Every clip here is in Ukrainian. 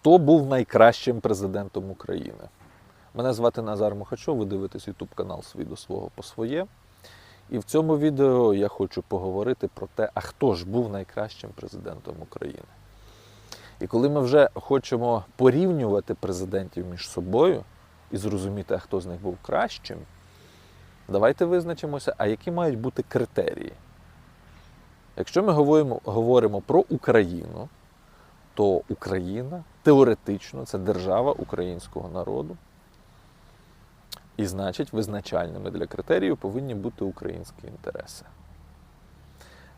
Хто був найкращим президентом України? Мене звати Назар Мухачов, ви дивитесь YouTube канал свій до свого по своє. І в цьому відео я хочу поговорити про те, а хто ж був найкращим президентом України. І коли ми вже хочемо порівнювати президентів між собою і зрозуміти, а хто з них був кращим, давайте визначимося, а які мають бути критерії. Якщо ми говоримо, говоримо про Україну, то Україна теоретично це держава українського народу. І значить, визначальними для критеріїв повинні бути українські інтереси.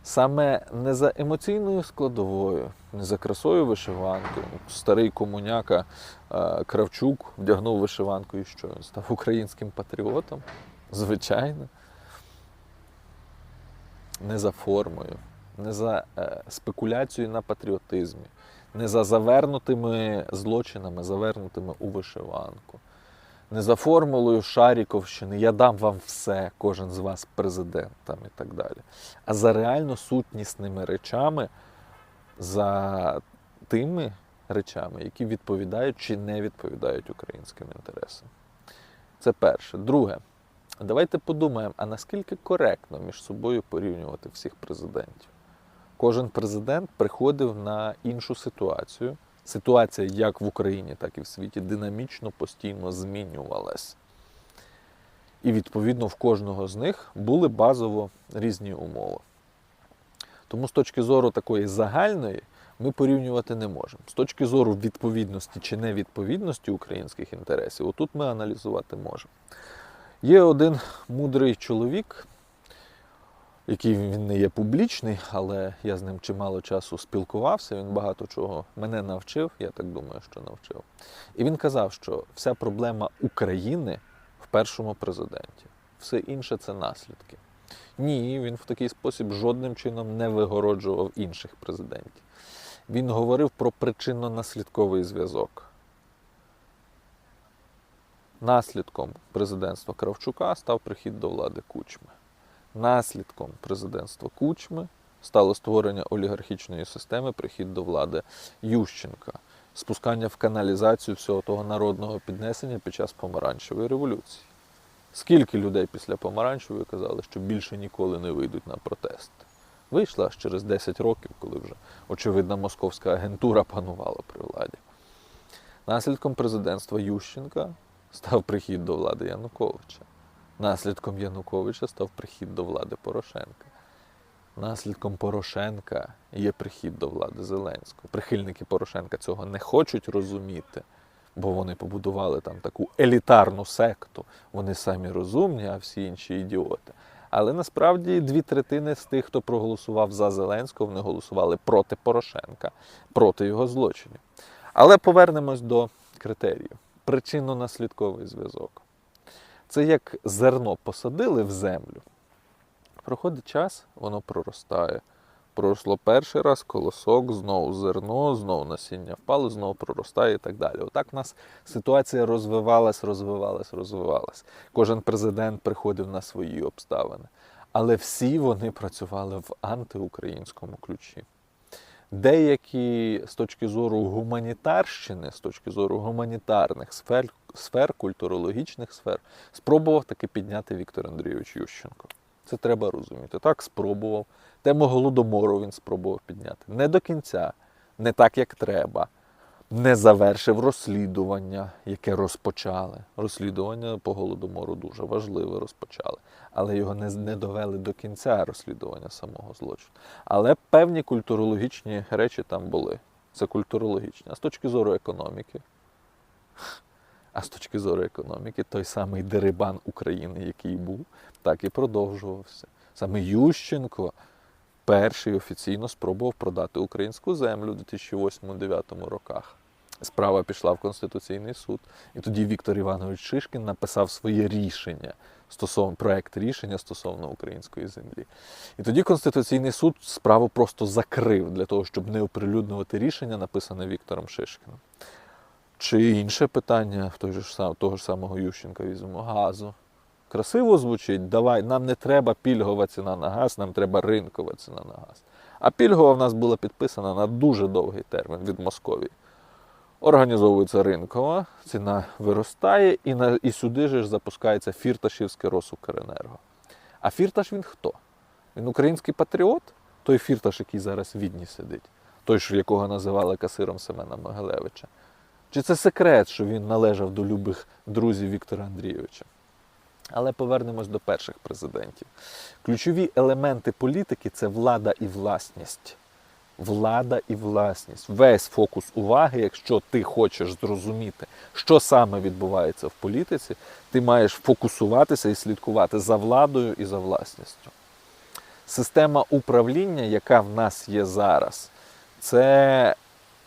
Саме не за емоційною складовою, не за красою вишиванки. Старий комуняка е, Кравчук вдягнув вишиванку і що? Він став українським патріотом. Звичайно. Не за формою, не за е, спекуляцією на патріотизмі, не за завернутими злочинами, завернутими у вишиванку, не за формулою Шаріковщини Я дам вам все, кожен з вас президентом і так далі. А за реально сутнісними речами, за тими речами, які відповідають чи не відповідають українським інтересам. Це перше. Друге, давайте подумаємо, а наскільки коректно між собою порівнювати всіх президентів? Кожен президент приходив на іншу ситуацію. Ситуація як в Україні, так і в світі динамічно постійно змінювалась. І відповідно в кожного з них були базово різні умови. Тому з точки зору такої загальної ми порівнювати не можемо. З точки зору відповідності чи невідповідності українських інтересів, отут ми аналізувати можемо. Є один мудрий чоловік, який він не є публічний, але я з ним чимало часу спілкувався. Він багато чого мене навчив, я так думаю, що навчив. І він казав, що вся проблема України в першому президенті. Все інше це наслідки. Ні, він в такий спосіб жодним чином не вигороджував інших президентів. Він говорив про причинно-наслідковий зв'язок. Наслідком президентства Кравчука став прихід до влади Кучми. Наслідком президентства Кучми стало створення олігархічної системи, прихід до влади Ющенка, спускання в каналізацію всього того народного піднесення під час помаранчевої революції. Скільки людей після помаранчевої казали, що більше ніколи не вийдуть на протест? Вийшла аж через 10 років, коли вже очевидна московська агентура панувала при владі. Наслідком президентства Ющенка став прихід до влади Януковича. Наслідком Януковича став прихід до влади Порошенка. Наслідком Порошенка є прихід до влади Зеленського. Прихильники Порошенка цього не хочуть розуміти, бо вони побудували там таку елітарну секту. Вони самі розумні, а всі інші ідіоти. Але насправді дві третини з тих, хто проголосував за Зеленського, вони голосували проти Порошенка, проти його злочинів. Але повернемось до критеріїв. Причинно-наслідковий зв'язок. Це як зерно посадили в землю. Проходить час, воно проростає. Проросло перший раз колосок, знову зерно, знову насіння впало, знову проростає і так далі. Отак в нас ситуація розвивалась, розвивалась, розвивалась. Кожен президент приходив на свої обставини. Але всі вони працювали в антиукраїнському ключі. Деякі з точки зору гуманітарщини, з точки зору гуманітарних сфер, сфер культурологічних сфер, спробував таки підняти Віктор Андрійович Ющенко. Це треба розуміти. Так, спробував. Тему голодомору він спробував підняти. Не до кінця, не так, як треба. Не завершив розслідування, яке розпочали. Розслідування по голодомору дуже важливе розпочали, але його не, не довели до кінця розслідування самого злочину. Але певні культурологічні речі там були. Це культурологічні. А з точки зору економіки, а з точки зору економіки, той самий дерибан України, який був, так і продовжувався. Саме Ющенко перший офіційно спробував продати українську землю у 2008-2009 роках. Справа пішла в Конституційний суд, і тоді Віктор Іванович Шишкін написав своє рішення стосовно проект рішення стосовно української землі. І тоді Конституційний суд справу просто закрив для того, щоб не оприлюднювати рішення, написане Віктором Шишкіним. Чи інше питання в той того ж самого Ющенка візьмемо газу. Красиво звучить, давай, нам не треба пільгова ціна на газ, нам треба ринкова ціна на газ. А пільгова в нас була підписана на дуже довгий термін від Московії. Організовується ринкова, ціна виростає, і, на, і сюди ж запускається Фірташівське Росукренерго. А Фірташ він хто? Він український патріот, той Фірташ, який зараз в Відні сидить, той, якого називали касиром Семена Могилевича. Чи це секрет, що він належав до любих друзів Віктора Андрійовича? Але повернемось до перших президентів. Ключові елементи політики це влада і власність. Влада і власність. Весь фокус уваги, якщо ти хочеш зрозуміти, що саме відбувається в політиці, ти маєш фокусуватися і слідкувати за владою і за власністю. Система управління, яка в нас є зараз, це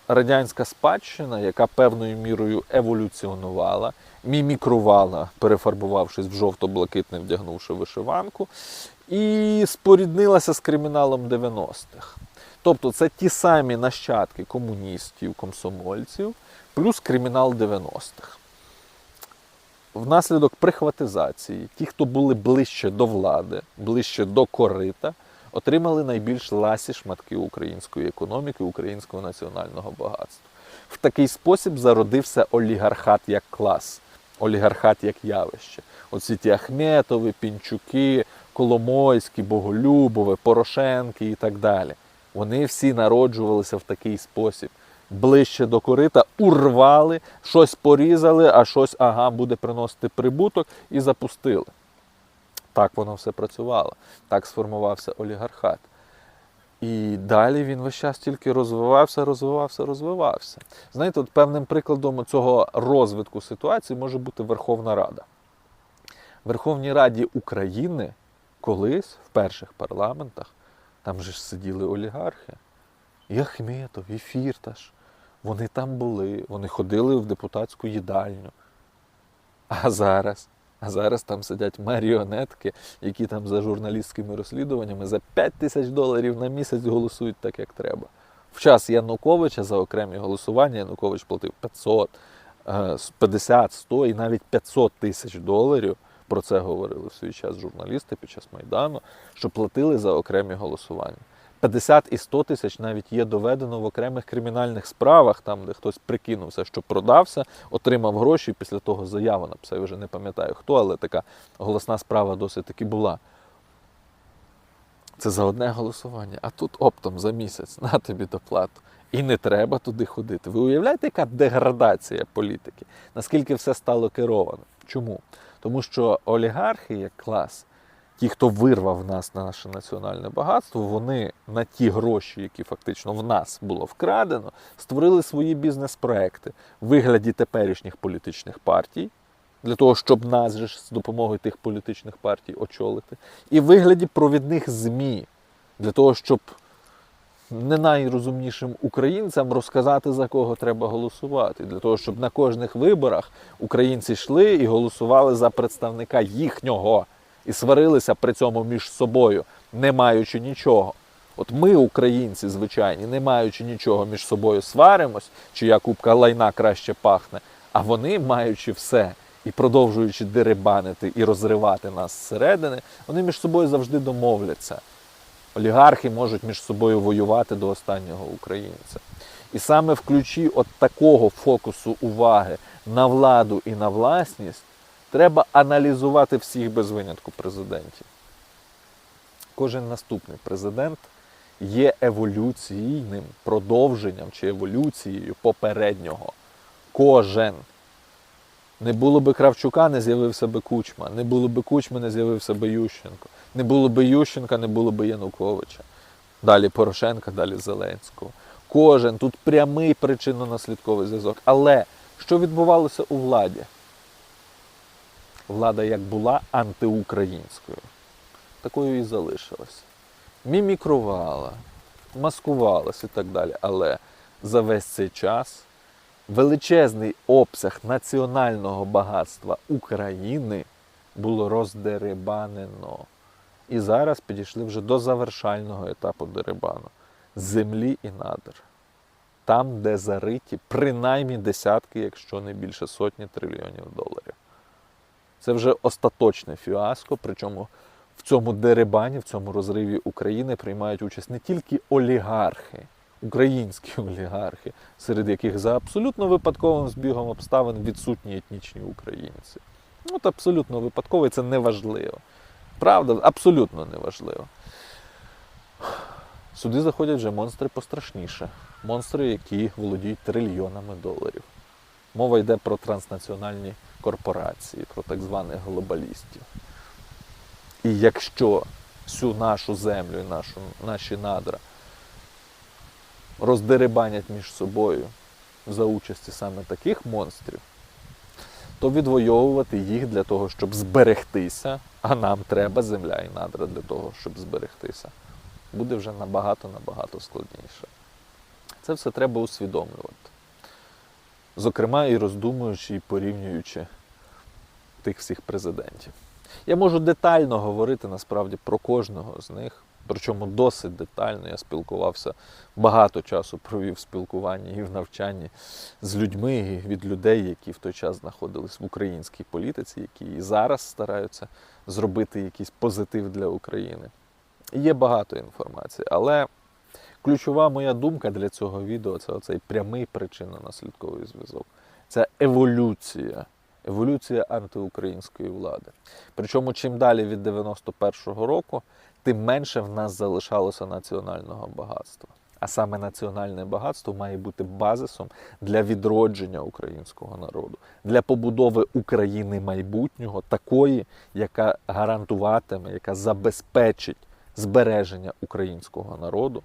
радянська спадщина, яка певною мірою еволюціонувала, мімікрувала, перефарбувавшись в жовто-блакитне, вдягнувши вишиванку, і споріднилася з криміналом 90-х. Тобто це ті самі нащадки комуністів, комсомольців, плюс кримінал 90-х. Внаслідок прихватизації, ті, хто були ближче до влади, ближче до корита, отримали найбільш ласі шматки української економіки, українського національного багатства. В такий спосіб зародився олігархат як клас, олігархат як явище. Оці ті Ахметови, Пінчуки, Коломойські, Боголюбови, Порошенки і так далі. Вони всі народжувалися в такий спосіб. Ближче до корита урвали, щось порізали, а щось ага, буде приносити прибуток і запустили. Так воно все працювало. Так сформувався олігархат. І далі він весь час тільки розвивався, розвивався, розвивався. Знаєте, от певним прикладом цього розвитку ситуації може бути Верховна Рада. В Верховній Раді України колись в перших парламентах там же ж сиділи олігархи. І Ахметов, і Фірташ. Вони там були, вони ходили в депутатську їдальню. А зараз, а зараз там сидять маріонетки, які там за журналістськими розслідуваннями за 5 тисяч доларів на місяць голосують так, як треба. В час Януковича за окремі голосування Янукович платив 500, е, 50, 100 і навіть 500 тисяч доларів. Про це говорили в свій час журналісти під час Майдану, що платили за окремі голосування. 50 і 100 тисяч навіть є доведено в окремих кримінальних справах, там, де хтось прикинувся, що продався, отримав гроші, і після того заяву написав. Я вже не пам'ятаю хто, але така голосна справа досить таки була. Це за одне голосування. А тут оптом за місяць на тобі доплату. І не треба туди ходити. Ви уявляєте, яка деградація політики? Наскільки все стало керовано? Чому? Тому що олігархи як клас, ті, хто вирвав нас на наше національне багатство, вони на ті гроші, які фактично в нас було вкрадено, створили свої бізнес-проекти в вигляді теперішніх політичних партій, для того, щоб нас же з допомогою тих політичних партій очолити, і вигляді провідних ЗМІ, для того, щоб не найрозумнішим українцям розказати, за кого треба голосувати, для того, щоб на кожних виборах українці йшли і голосували за представника їхнього і сварилися при цьому між собою, не маючи нічого. От ми, українці, звичайні, не маючи нічого між собою сваримось, чия купка лайна краще пахне, а вони, маючи все і продовжуючи дерибанити і розривати нас зсередини, вони між собою завжди домовляться. Олігархи можуть між собою воювати до останнього українця. І саме в ключі от такого фокусу уваги на владу і на власність треба аналізувати всіх без винятку президентів. Кожен наступний президент є еволюційним продовженням чи еволюцією попереднього. Кожен. Не було би Кравчука, не з'явився би Кучма. Не було би Кучми, не з'явився би Ющенко. Не було би Ющенка, не було би Януковича. Далі Порошенка, далі Зеленського. Кожен тут прямий причинно-наслідковий зв'язок. Але що відбувалося у владі? Влада як була антиукраїнською, такою і залишилася. Мімікрувала, маскувалася і так далі. Але за весь цей час величезний обсяг національного багатства України було роздерибанено. І зараз підійшли вже до завершального етапу дерибану землі і надр. Там, де зариті принаймні десятки, якщо не більше сотні трильйонів доларів. Це вже остаточне фіаско, причому в цьому дерибані, в цьому розриві України приймають участь не тільки олігархи, українські олігархи, серед яких за абсолютно випадковим збігом обставин відсутні етнічні українці. От абсолютно випадково, і це неважливо. Правда, абсолютно неважливо. Сюди заходять вже монстри пострашніше. Монстри, які володіють трильйонами доларів. Мова йде про транснаціональні корпорації, про так званих глобалістів. І якщо всю нашу землю і нашу, наші надра роздерибанять між собою за участі саме таких монстрів, то відвоювати їх для того, щоб зберегтися, а нам треба земля і надра для того, щоб зберегтися, буде вже набагато-набагато складніше. Це все треба усвідомлювати. Зокрема, і роздумуючи, і порівнюючи тих всіх президентів. Я можу детально говорити насправді про кожного з них, причому досить детально. Я спілкувався багато часу провів спілкуванні і в навчанні з людьми і від людей, які в той час знаходились в українській політиці, які і зараз стараються зробити якийсь позитив для України. Є багато інформації, але ключова моя думка для цього відео це оцей прямий причинно-наслідковий зв'язок. Це еволюція. Еволюція антиукраїнської влади. Причому чим далі від 91-го року, тим менше в нас залишалося національного багатства. А саме національне багатство має бути базисом для відродження українського народу, для побудови України майбутнього, такої, яка гарантуватиме, яка забезпечить збереження українського народу,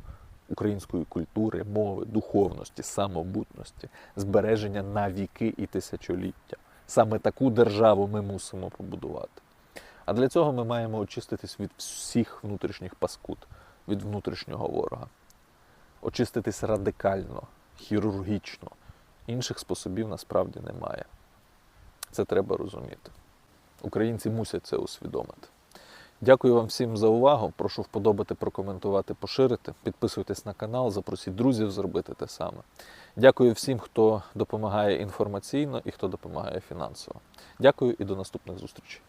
української культури, мови, духовності, самобутності, збереження на віки і тисячоліття. Саме таку державу ми мусимо побудувати. А для цього ми маємо очиститись від всіх внутрішніх паскуд, від внутрішнього ворога. Очиститись радикально, хірургічно. Інших способів насправді немає. Це треба розуміти. Українці мусять це усвідомити. Дякую вам всім за увагу. Прошу вподобати, прокоментувати, поширити. Підписуйтесь на канал, запросіть друзів зробити те саме. Дякую всім, хто допомагає інформаційно і хто допомагає фінансово. Дякую і до наступних зустрічей.